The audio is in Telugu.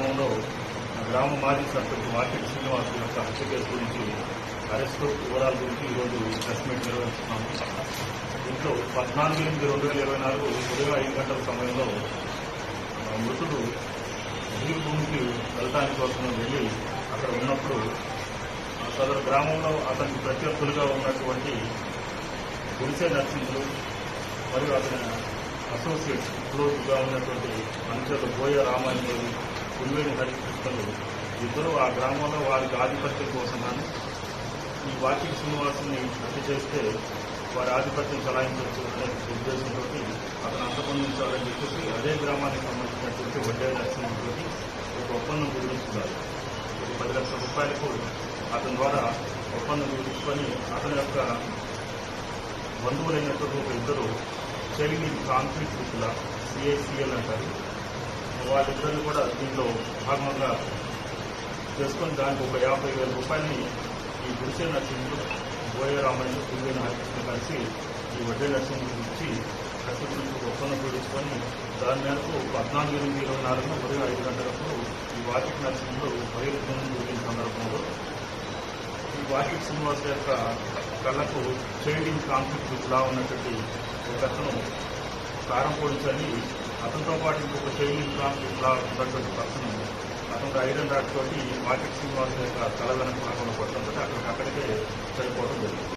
గ్రామంలో గ్రామ మాజీ సర్పంచ్ మార్కెట్ శ్రీనివాస్ యొక్క హత్య కేసు గురించి అరెస్టు వివరాల గురించి ఈరోజు ప్రెస్ మీట్ నిర్వహిస్తున్నాము. దీంట్లో పద్నాలుగు ఎనిమిది రెండు వేల ఇరవై నాలుగు ఉదయం ఐదు గంటల సమయంలో మృతుడు నీరు భూమికి వెళ్ళడానికి కోసం వెళ్ళి అక్కడ ఉన్నప్పుడు సదరు గ్రామంలో అతనికి ప్రత్యర్థులుగా ఉన్నటువంటి గుడిసే నర్సింగ్లు మరియు అతని అసోసియేట్స్ క్లోజ్గా ఉన్నటువంటి అనుచరులు బోయ రామాంజలి పులివేణి హరికృష్ణలు ఇద్దరు ఆ గ్రామంలో వారికి ఆధిపత్యం కోసం ఈ వాకింగ్ శ్రీనివాసుని హత్య చేస్తే వారి ఆధిపత్యం చలాయించవచ్చు అనే ఉద్దేశంతో అతను అంతపొందించాలని చెప్పేసి అదే గ్రామానికి సంబంధించినటువంటి వడ్డే నరసింహతోటి ఒక ఒప్పందం కుదురుస్తున్నారు ఒక పది లక్షల రూపాయలకు అతని ద్వారా ఒప్పందం కుదుర్చుకొని అతని యొక్క బంధువులైనటువంటి ఒక ఇద్దరు చైల్డ్ కాంక్రీట్ విత్ల సిఐసిఎల్ అంటారు. వాళ్ళిద్దరిని కూడా దీంట్లో భాగంగా చేసుకొని దానికి ఒక యాభై వేల రూపాయలని ఈ గుడిసే నర్సింగ్ బోయ రామయ్య పులివేణ హరికృష్ణ కలిసి ఈ వడ్డే నర్సింగ్ ఇచ్చి కసి గురించి ఒప్పందం కుదుర్చుకొని దాని మేరకు పద్నాలుగు ఎనిమిది ఇరవై నాలుగున ఉదయం ఐదు గంటలకు ఈ వాకిట్ నర్సింగ్లో బహిర్గతం జరిగిన సందర్భంలో ఈ వాకిట్ శ్రీనివాస్ యొక్క కళ్ళకు చైల్డ్ కాన్ఫ్లిక్ట్ లా ఉన్నటువంటి ఒక అతను కారం పోయించని అతనితో పాటు ఇంకొక చైల్డ్ కాన్ఫ్లిక్ట్ లా ఉన్నటువంటి పర్సన్ అతనికి ఐరన్ రాక్ తోటి వాకిట్ శ్రీనివాస్ యొక్క తల వెనక భాగంలో